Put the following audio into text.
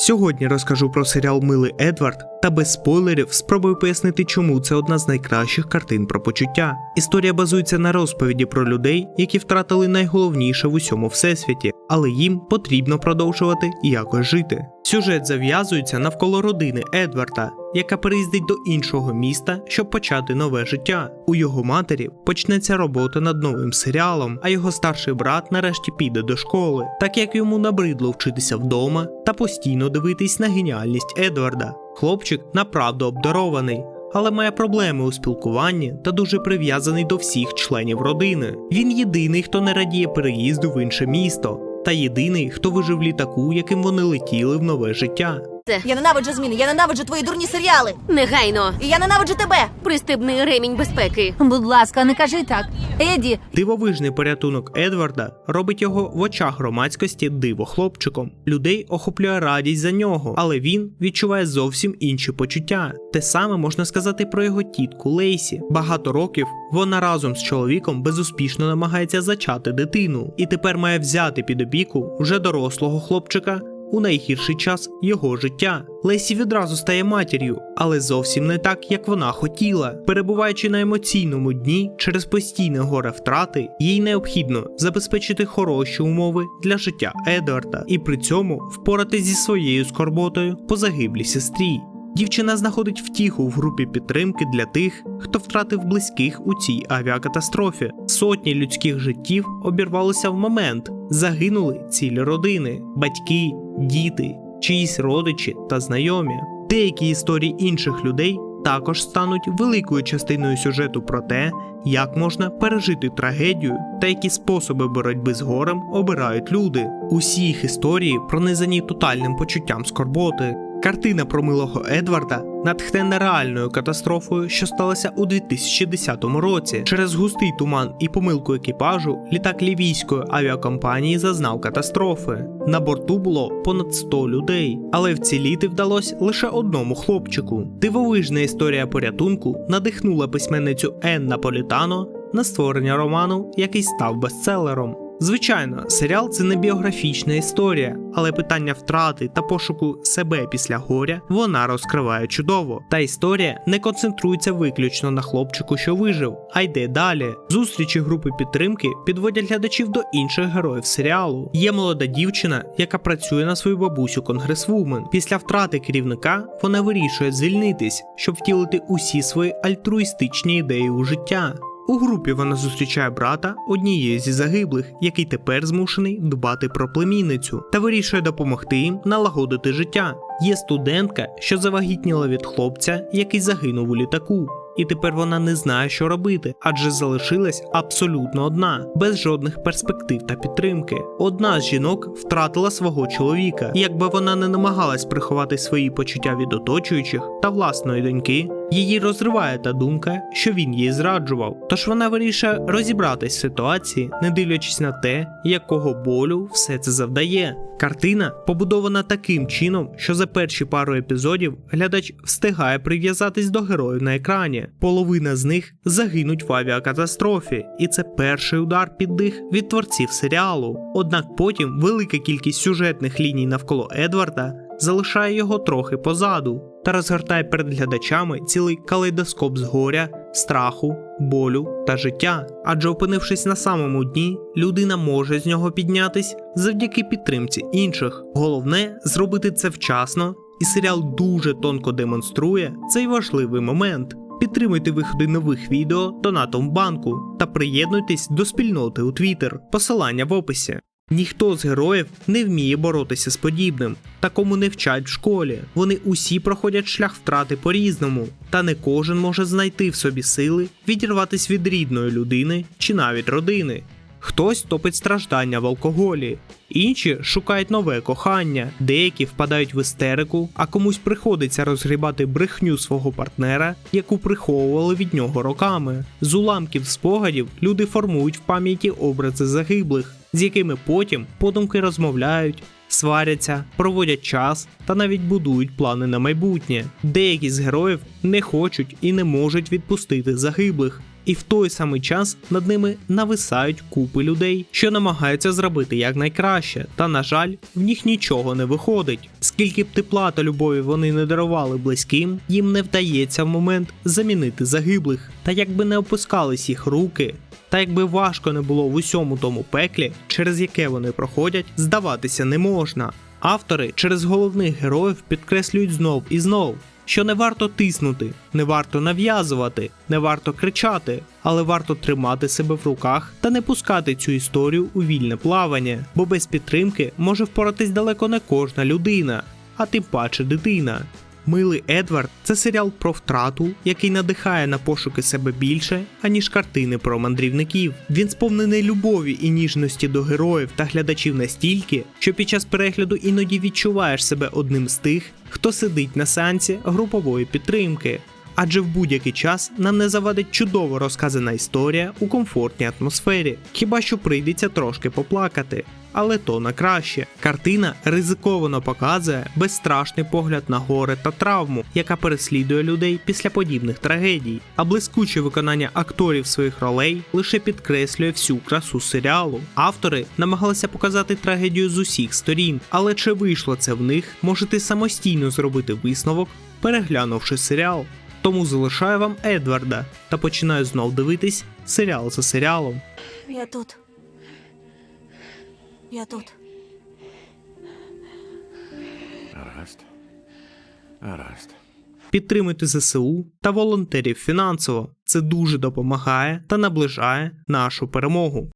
Сьогодні розкажу про серіал Милий Едвард та без спойлерів спробую пояснити, чому це одна з найкращих картин про почуття. Історія базується на розповіді про людей, які втратили найголовніше в усьому всесвіті, але їм потрібно продовжувати якось жити. Сюжет зав'язується навколо родини Едварда, яка переїздить до іншого міста, щоб почати нове життя. У його матері почнеться робота над новим серіалом, а його старший брат нарешті піде до школи, так як йому набридло вчитися вдома та постійно дивитись на геніальність Едварда. Хлопчик направду обдарований. Але має проблеми у спілкуванні та дуже прив'язаний до всіх членів родини. Він єдиний, хто не радіє переїзду в інше місто, та єдиний, хто вижив літаку, яким вони летіли в нове життя. Я ненавиджу зміни, я ненавиджу твої дурні серіали. Негайно. І я ненавиджу тебе. Пристебни ремінь безпеки. Будь ласка, не кажи так. Еді, Дивовижний порятунок Едварда робить його в очах громадськості диво хлопчиком. Людей охоплює радість за нього, але він відчуває зовсім інші почуття. Те саме можна сказати про його тітку Лейсі. Багато років вона разом з чоловіком безуспішно намагається зачати дитину, і тепер має взяти під опіку вже дорослого хлопчика. У найгірший час його життя Лесі відразу стає матір'ю, але зовсім не так, як вона хотіла. Перебуваючи на емоційному дні через постійне горе втрати, їй необхідно забезпечити хороші умови для життя Едварда і при цьому впоратись зі своєю скорботою по загиблій сестрі. Дівчина знаходить втіху в групі підтримки для тих, хто втратив близьких у цій авіакатастрофі. Сотні людських життів обірвалися в момент, загинули цілі родини, батьки, діти, чиїсь родичі та знайомі. Деякі історії інших людей також стануть великою частиною сюжету про те, як можна пережити трагедію та які способи боротьби з горем обирають люди. Усі їх історії пронизані тотальним почуттям скорботи. Картина про милого Едварда натхнена реальною катастрофою, що сталася у 2010 році. Через густий туман і помилку екіпажу літак лівійської авіакомпанії зазнав катастрофи. На борту було понад 100 людей, але вціліти вдалося лише одному хлопчику. Дивовижна історія порятунку надихнула письменницю Енн Наполітано на створення роману, який став бестселером. Звичайно, серіал це не біографічна історія, але питання втрати та пошуку себе після горя вона розкриває чудово. Та історія не концентрується виключно на хлопчику, що вижив, а йде далі. Зустрічі групи підтримки підводять глядачів до інших героїв серіалу. Є молода дівчина, яка працює на свою бабусю конгресвумен. Після втрати керівника вона вирішує звільнитись, щоб втілити усі свої альтруїстичні ідеї у життя. У групі вона зустрічає брата однієї зі загиблих, який тепер змушений дбати про племінницю, та вирішує допомогти їм налагодити життя. Є студентка, що завагітніла від хлопця, який загинув у літаку. І тепер вона не знає, що робити, адже залишилась абсолютно одна, без жодних перспектив та підтримки. Одна з жінок втратила свого чоловіка, якби вона не намагалась приховати свої почуття від оточуючих та власної доньки, її розриває та думка, що він її зраджував. Тож вона вирішує розібратись в ситуації, не дивлячись на те, якого болю все це завдає. Картина побудована таким чином, що за перші пару епізодів глядач встигає прив'язатись до героїв на екрані. Половина з них загинуть в авіакатастрофі, і це перший удар під дих від творців серіалу. Однак потім велика кількість сюжетних ліній навколо Едварда залишає його трохи позаду та розгортає перед глядачами цілий калейдоскоп з горя, страху, болю та життя. Адже опинившись на самому дні, людина може з нього піднятись завдяки підтримці інших. Головне зробити це вчасно, і серіал дуже тонко демонструє цей важливий момент. Підтримуйте виходи нових відео донатом банку та приєднуйтесь до спільноти у Twitter. Посилання в описі. Ніхто з героїв не вміє боротися з подібним, такому не вчать в школі. Вони усі проходять шлях втрати по-різному, та не кожен може знайти в собі сили відірватися від рідної людини чи навіть родини. Хтось топить страждання в алкоголі, інші шукають нове кохання, деякі впадають в істерику, а комусь приходиться розгрібати брехню свого партнера, яку приховували від нього роками. З уламків спогадів люди формують в пам'яті образи загиблих, з якими потім подумки розмовляють, сваряться, проводять час та навіть будують плани на майбутнє. Деякі з героїв не хочуть і не можуть відпустити загиблих. І в той самий час над ними нависають купи людей, що намагаються зробити якнайкраще, та на жаль, в них нічого не виходить. Скільки б тепла та любові вони не дарували близьким, їм не вдається в момент замінити загиблих. Та якби не опускались їх руки, та якби важко не було в усьому тому пеклі, через яке вони проходять, здаватися не можна. Автори через головних героїв підкреслюють знов і знов, що не варто тиснути, не варто нав'язувати, не варто кричати, але варто тримати себе в руках та не пускати цю історію у вільне плавання, бо без підтримки може впоратись далеко не кожна людина, а тим паче дитина. Милий Едвард це серіал про втрату, який надихає на пошуки себе більше, аніж картини про мандрівників. Він сповнений любові і ніжності до героїв та глядачів настільки, що під час перегляду іноді відчуваєш себе одним з тих, хто сидить на сеансі групової підтримки. Адже в будь-який час нам не завадить чудово розказана історія у комфортній атмосфері, хіба що прийдеться трошки поплакати. Але то на краще. Картина ризиковано показує безстрашний погляд на горе та травму, яка переслідує людей після подібних трагедій. А блискуче виконання акторів своїх ролей лише підкреслює всю красу серіалу. Автори намагалися показати трагедію з усіх сторін, але чи вийшло це в них, можете самостійно зробити висновок, переглянувши серіал. Тому залишаю вам Едварда та починаю знов дивитись серіал за серіалом. Я тут. Я тут. Гаразд. Гаразд. Підтримуйте ЗСУ та волонтерів фінансово. Це дуже допомагає та наближає нашу перемогу.